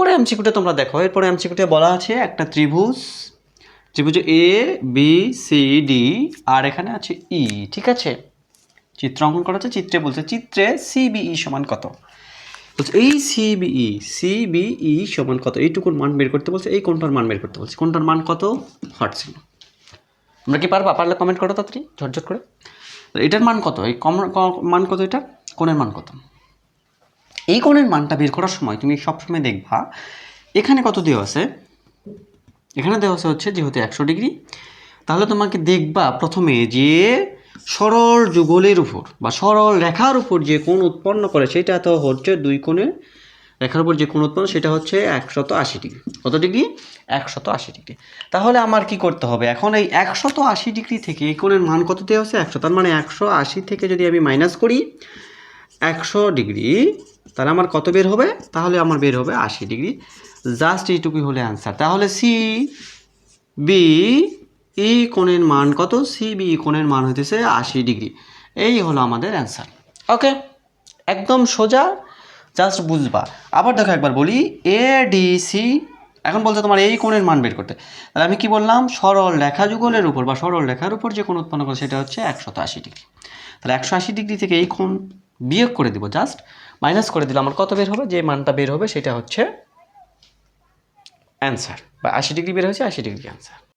এরপরে এমসিকিউটা তোমরা দেখো। এরপরে এমসিকিউতে বলা আছে একটা ত্রিভুজ ত্রিভুজ এ বি সি ডি আর এখানে আছে ই ঠিক আছে? চিত্র অঙ্কন করা আছে চিত্রে বলছে, চিত্রে সিবিই সমান কত? বলছে, এই সিবিই সিবিই সমান কত? এইটুকুর মান বের করতে বলছে, এই কোনটার মান বের করতে বলছে। কোনটার মান কত? হট ছিল তোমরা কি পারবা? পারলে কমেন্ট করো তাড়াতাড়ি, ঝটঝট করে। এটার মান কত? এই কম মান কত এটা? কোণের মান কত? এই কোণের মানটা বের করার সময় তুমি সবসময় দেখবা, এখানে কত দেওয়া আছে? এখানে দেওয়া আছে হচ্ছে যেহেতু একশো ডিগ্রি, তাহলে তোমাকে দেখবা প্রথমে যে সরল যুগলের উপর বা সরল রেখার উপর যে কোণ উৎপন্ন করে, সেটা তো হচ্ছে দুই কোণের রেখার উপর যে কোণ উৎপন্ন, সেটা হচ্ছে একশত আশি ডিগ্রি। কত ডিগ্রি? একশত আশি ডিগ্রি। তাহলে আমার কি করতে হবে? এখন এই একশত আশি ডিগ্রি থেকে এই কোণের মান কত দেওয়া আছে? একশো, তার মানে একশো আশি থেকে যদি আমি মাইনাস করি, একশো ডিগ্রি তাহলে আমার কত বের হবে? তাহলে আমার বের হবে আশি ডিগ্রি। জাস্ট এইটুকুই হলে অ্যান্সার। তাহলে সি বি ই কোণের মান কত? সি বি কোণের মান হইতেছে আশি ডিগ্রি। এই হলো আমাদের অ্যান্সার। ওকে? একদম সোজা? জাস্ট বুঝবা। আবার দেখো একবার বলি। এ, ডি, সি, এখন বলছে তোমার এই কোণের মান বের করতে। তাহলে আমি কি বললাম? সরল রেখা যুগলের উপর বা সরল রেখার উপর যে কোণ উৎপন্ন করে, সেটা হচ্ছে একশত আশি ডিগ্রি। তাহলে একশো আশি ডিগ্রি থেকে এই কোণ বিয়োগ করে দিব জাস্ট মাইনাস করে দিলে আমার কত বের হবে? যে মানটা বের হবে সেটা হচ্ছে অ্যান্সার বা আশি ডিগ্রি বের হয়েছে, আশি ডিগ্রি অ্যান্সার